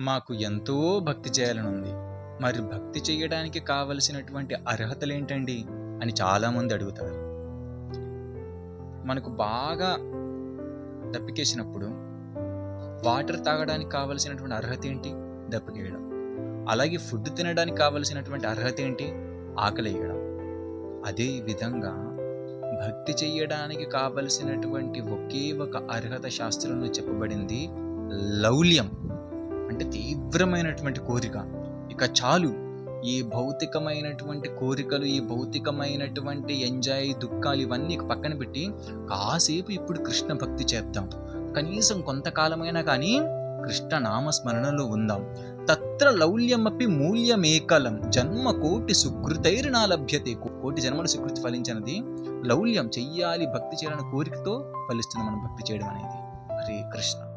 మాకు ఎంతో భక్తి చేయాలని ఉంది మరి భక్తి చేయడానికి కావలసినటువంటి అర్హతలు ఏంటండి అని చాలామంది అడుగుతారు. మనకు బాగా దప్పికేసినప్పుడు వాటర్ తాగడానికి కావలసినటువంటి అర్హత ఏంటి దప్పికేయడం. అలాగే ఫుడ్ తినడానికి కావలసినటువంటి అర్హత ఏంటి ఆకలి వేయడం అదే విధంగా భక్తి చేయడానికి కావలసినటువంటి ఒకే ఒక అర్హత శాస్త్రంలో చెప్పబడింది లౌల్యం. అంటే తీవ్రమైనటువంటి కోరిక. ఇక చాలు. ఈ భౌతికమైనటువంటి కోరికలు ఈ భౌతికమైనటువంటి ఎంజాయ్ దుఃఖాలు ఇవన్నీ పక్కన పెట్టి కాసేపు ఇప్పుడు కృష్ణ భక్తి చేద్దాం. కనీసం కొంతకాలమైనా కానీ కృష్ణ నామస్మరణలో ఉందాం. తత్ర లౌల్యమపి మూల్యమేకలం. జన్మ కోటి సుకృతైర్నా లభ్యతే. కోటి జన్మల సుకృతి ఫలించినది. లౌల్యం చెయ్యాలి భక్తి చేయాలని కోరికతో ఫలిస్తుంది మనం భక్తి చేయడం అనేది. హరే కృష్ణ.